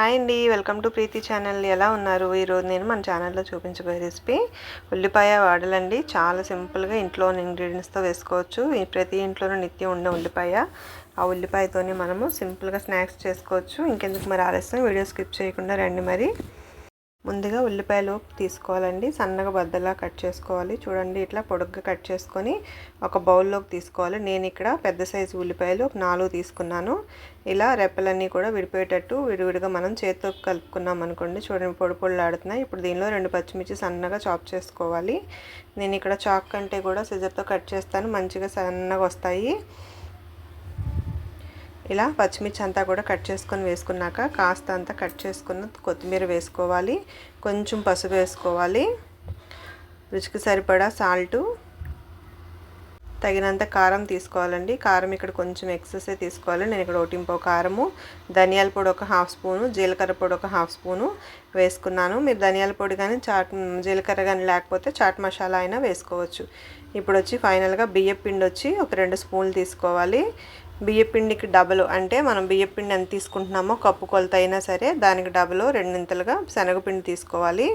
Hi అండి welcome to Preethi channel. ఎలా ఉన్నారు? ఈరోజు నేను మన ఛానల్లో చూపించబోయే రెసిపీ ఉల్లిపాయ వాడలండి. చాలా సింపుల్గా ఇంట్లో ఇంగ్రీడియంట్స్తో వేసుకోవచ్చు. ప్రతి ఇంట్లోనూ నిత్యం ఉండే ఉల్లిపాయ. ఆ ఉల్లిపాయతోనే మనము సింపుల్గా స్నాక్స్ చేసుకోవచ్చు. ఇంకెందుకు మరి ఆలస్యం? వీడియో స్కిప్ చేయకుండా రండి మరి. ముందుగా ఉల్లిపాయలు తీసుకోవాలండి. సన్నగా బద్దలా కట్ చేసుకోవాలి. చూడండి ఇట్లా పొడుగ్గా కట్ చేసుకొని ఒక బౌల్లోకి తీసుకోవాలి. నేను ఇక్కడ పెద్ద సైజు ఉల్లిపాయలు ఒక నాలుగు తీసుకున్నాను. ఇలా రెప్పలన్నీ కూడా విడిపోయేటట్టు విడివిడిగా మనం చేతితో కలుపుకున్నాం అనుకోండి. చూడండి పొడి పొడులాడుతున్నాయి. ఇప్పుడు దీనిలో రెండు పచ్చిమిర్చి సన్నగా చాప్ చేసుకోవాలి. నేను ఇక్కడ చాక్ కంటే కూడా సిజర్తో కట్ చేస్తాను. మంచిగా సన్నగా వస్తాయి. ఇలా పచ్చిమిర్చి అంతా కూడా కట్ చేసుకొని వేసుకున్నాక కాస్త అంతా కట్ చేసుకున్న కొత్తిమీర వేసుకోవాలి. కొంచెం పసుపు వేసుకోవాలి. రుచికి సరిపడా సాల్టు. తగినంత కారం తీసుకోవాలండి. కారం ఇక్కడ కొంచెం ఎక్సెసే తీసుకోవాలి. నేను ఇక్కడ ఓటింపో కారము ధనియాల పొడి ఒక హాఫ్ స్పూను జీలకర్ర పొడి ఒక హాఫ్ స్పూను వేసుకున్నాను. మీరు ధనియాల పొడి కానీ చాట్ జీలకర్ర కానీ లేకపోతే చాట్ మసాలా అయినా వేసుకోవచ్చు. ఇప్పుడు వచ్చి ఫైనల్గా బియ్య పిండి వచ్చి ఒక రెండు స్పూన్లు తీసుకోవాలి. బియ్యపిండికి డబల్ అంటే మనం బియ్యపిండి ఎంత తీసుకుంటున్నామో కప్పు కొలత అయినా సరే దానికి డబలు రెండింతలుగా శనగపిండి తీసుకోవాలి.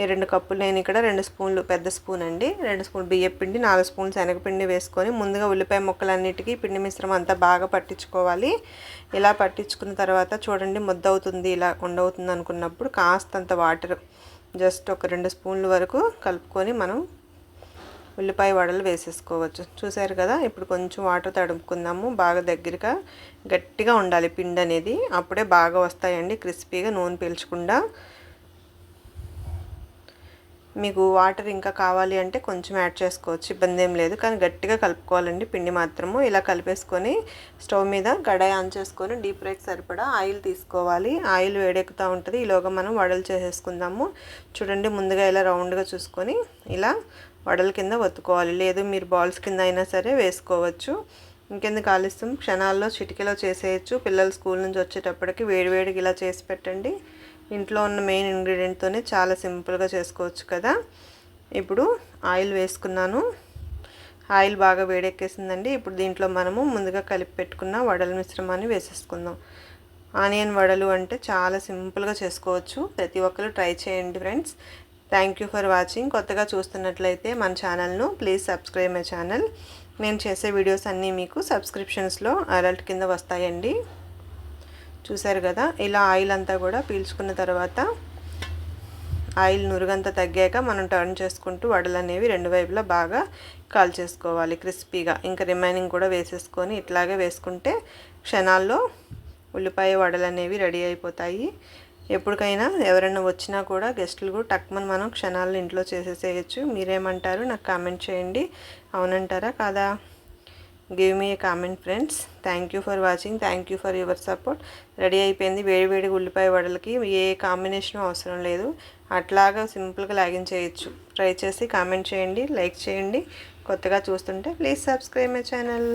ఈ రెండు కప్పులు నేను ఇక్కడ రెండు స్పూన్లు పెద్ద స్పూన్ అండి. రెండు స్పూన్ బియ్యపిండి నాలుగు స్పూన్లు శనగపిండి వేసుకొని ముందుగా ఉల్లిపాయ ముక్కలన్నిటికీ పిండి మిశ్రమం అంతా బాగా పట్టించుకోవాలి. ఇలా పట్టించుకున్న తర్వాత చూడండి ముద్ద అవుతుంది ఇలా ఉండవుతుంది అనుకున్నప్పుడు కాస్తంత వాటర్ జస్ట్ ఒక రెండు స్పూన్ల వరకు కలుపుకొని మనం ఉల్లిపాయ వడలు వేసేసుకోవచ్చు. చూసారు కదా? ఇప్పుడు కొంచెం వాటర్ తడుపుకుందాము బాగా దగ్గరగా గట్టిగా ఉండాలి పిండి అనేది అప్పుడే బాగా వస్తాయండి. క్రిస్పీగా నూనె పీల్చకుండా మీకు వాటర్ ఇంకా కావాలి అంటే కొంచెం యాడ్ చేసుకోవచ్చు ఇబ్బంది ఏం లేదు. కానీ గట్టిగా కలుపుకోవాలండి పిండి మాత్రము. ఇలా కలిపేసుకొని స్టవ్ మీద గడాయి ఆన్ చేసుకొని డీప్ ఫ్రైకి సరిపడా ఆయిల్ తీసుకోవాలి. ఆయిల్ వేడెక్కుతూ ఉంటుంది. ఈలోగా మనం వడలు చేసేసుకుందాము. చూడండి ముందుగా ఇలా రౌండ్గా చూసుకొని ఇలా వడల కింద ఒత్తుకోవాలి. లేదు మీరు బాల్స్ కింద అయినా సరే వేసుకోవచ్చు. ఇంకెందుకు ఆలస్యం? క్షణాల్లో చిటికలో చేసేయచ్చు. పిల్లలు స్కూల్ నుంచి వచ్చేటప్పటికి వేడివేడికి ఇలా చేసి పెట్టండి. ఇంట్లో ఉన్న మెయిన్ ఇంగ్రీడియంట్తోనే చాలా సింపుల్గా చేసుకోవచ్చు కదా. ఇప్పుడు ఆయిల్ వేసుకున్నాను. ఆయిల్ బాగా వేడెక్కేసిందండి. ఇప్పుడు దీంట్లో మనము ముందుగా కలిపి పెట్టుకున్న వడల మిశ్రమాన్ని వేసేసుకుందాం. ఆనియన్ వడలు అంటే చాలా సింపుల్గా చేసుకోవచ్చు. ప్రతి ఒక్కరు ట్రై చేయండి friends. Thank you for watching కొత్తగా చూస్తున్నట్లయితే మన ఛానల్ను ప్లీజ్ సబ్స్క్రైబ్ మై ఛానల్ నేను చేసే వీడియోస్ అన్నీ మీకు సబ్స్క్రిప్షన్స్లో అలర్ట్ కింద వస్తాయండి. చూసారు కదా ఇలా ఆయిల్ అంతా కూడా పీల్చుకున్న తర్వాత ఆయిల్ నురుగంతా తగ్గాక మనం టర్న్ చేసుకుంటూ వడలు అనేవి రెండు వైపులా బాగా కాల్చేసుకోవాలి క్రిస్పీగా. ఇంకా రిమైనింగ్ కూడా వేసేసుకొని ఇట్లాగే వేసుకుంటే క్షణాల్లో ఉల్లిపాయ వడలు అనేవి రెడీ అయిపోతాయి. ఎప్పటికైనా ఎవరైనా వచ్చినా కూడా గెస్టులు కూడా టక్మన్ మనం క్షణాల్లో ఇంట్లో చేసేసేయచ్చు. మీరేమంటారు? నాకు కామెంట్ చేయండి. అవునంటారా కాదా? Give me a comment friends thank you for watching thank you for your support ready అయిపోయింది. వేడి వేడి ఉల్లిపాయ వడలకి ఏ కాంబినేషన్ అవసరం లేదు. అట్లాగా సింపుల్గా లాగిన్ చేయొచ్చు ట్రై చేసి కామెంట్ చేయండి లైక్ చేయండి. కొత్తగా చూస్తుంటే ప్లీజ్ సబ్స్క్రైబ్ మై ఛానల్